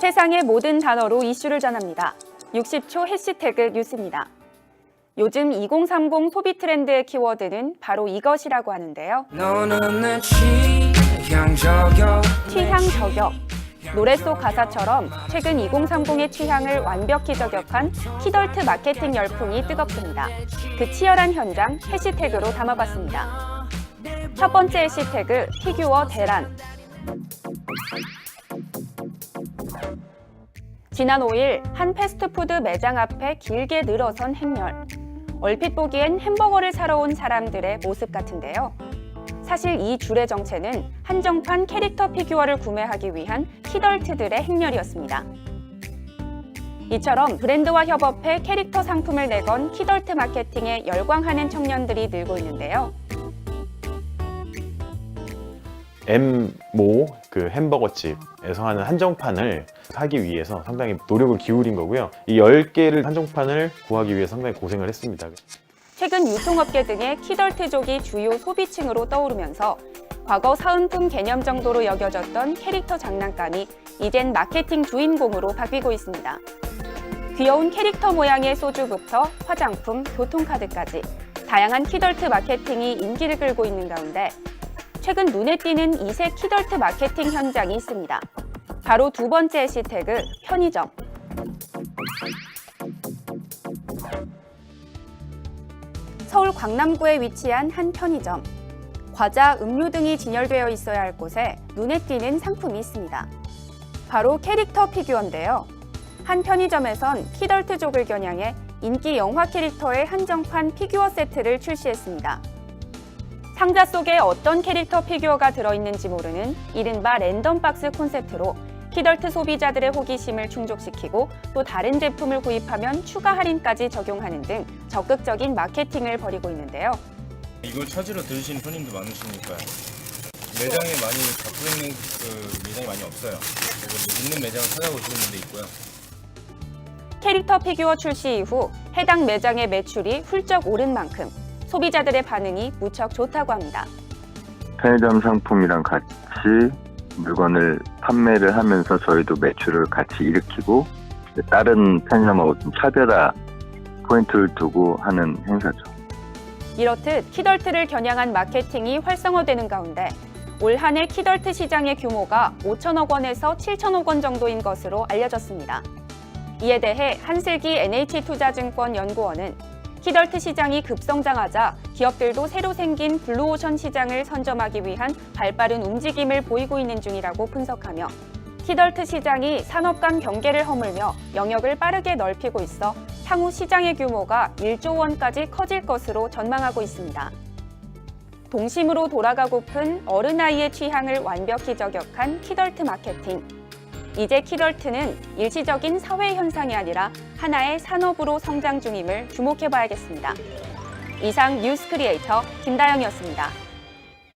세상의 모든 단어로 이슈를 전합니다. 60초 해시태그 뉴스입니다. 요즘 2030 소비 트렌드의 키워드는 바로 이것이라고 하는데요. 저격 취향 저격. 노래 속 가사처럼 최근 2030의 취향을 완벽히 저격한 키덜트 마케팅 열풍이 뜨겁습니다. 그 치열한 현장 해시태그로 담아봤습니다. 첫 번째 해시태그 피규어 대란. 지난 5일 한 패스트푸드 매장 앞에 길게 늘어선 행렬. 얼핏 보기엔 햄버거를 사러 온 사람들의 모습 같은데요. 사실 이 줄의 정체는 한정판 캐릭터 피규어를 구매하기 위한 키덜트들의 행렬이었습니다. 이처럼 브랜드와 협업해 캐릭터 상품을 내건 키덜트 마케팅에 열광하는 청년들이 늘고 있는데요. 엠모 그 햄버거 집에서 하는 한정판을 사기 위해서 상당히 노력을 기울인 거고요. 이 10개를 한정판을 구하기 위해 상당히 고생을 했습니다. 최근 유통업계 등의 키덜트족이 주요 소비층으로 떠오르면서 과거 사은품 개념 정도로 여겨졌던 캐릭터 장난감이 이젠 마케팅 주인공으로 바뀌고 있습니다. 귀여운 캐릭터 모양의 소주부터 화장품, 교통카드까지 다양한 키덜트 마케팅이 인기를 끌고 있는 가운데 최근 눈에 띄는 이색 키덜트 마케팅 현장이 있습니다. 바로 두 번째 해시태그 편의점. 서울 광남구에 위치한 한 편의점. 과자, 음료 등이 진열되어 있어야 할 곳에 눈에 띄는 상품이 있습니다. 바로 캐릭터 피규어인데요. 한 편의점에선 키덜트족을 겨냥해 인기 영화 캐릭터의 한정판 피규어 세트를 출시했습니다. 상자 속에 어떤 캐릭터 피규어가 들어있는지 모르는 이른바 랜덤박스 콘셉트로 키덜트 소비자들의 호기심을 충족시키고 또 다른 제품을 구입하면 추가 할인까지 적용하는 등 적극적인 마케팅을 벌이고 있는데요. 이걸 찾으러 들으시는 손님도 많으시니까 매장에 많이 갖고 있는 그 매장이 많이 없어요. 있는 매장을 찾아보시는 분도 있고요. 캐릭터 피규어 출시 이후 해당 매장의 매출이 훌쩍 오른 만큼 소비자들의 반응이 무척 좋다고 합니다. 편의점 상품이랑 같이 물건을 판매를 하면서 저희도 매출을 같이 일으키고 다른 편의점하고 좀 차별화 포인트를 두고 하는 행사죠. 이렇듯 키덜트를 겨냥한 마케팅이 활성화되는 가운데 올 한 해 키덜트 시장의 규모가 5천억 원에서 7천억 원 정도인 것으로 알려졌습니다. 이에 대해 한슬기 NH투자증권 연구원은 키덜트 시장이 급성장하자 기업들도 새로 생긴 블루오션 시장을 선점하기 위한 발빠른 움직임을 보이고 있는 중이라고 분석하며 키덜트 시장이 산업 간 경계를 허물며 영역을 빠르게 넓히고 있어 향후 시장의 규모가 1조 원까지 커질 것으로 전망하고 있습니다. 동심으로 돌아가고픈 어른아이의 취향을 완벽히 저격한 키덜트 마케팅. 이제 키덜트는 일시적인 사회 현상이 아니라 하나의 산업으로 성장 중임을 주목해봐야겠습니다. 이상 뉴스 크리에이터 김다영이었습니다.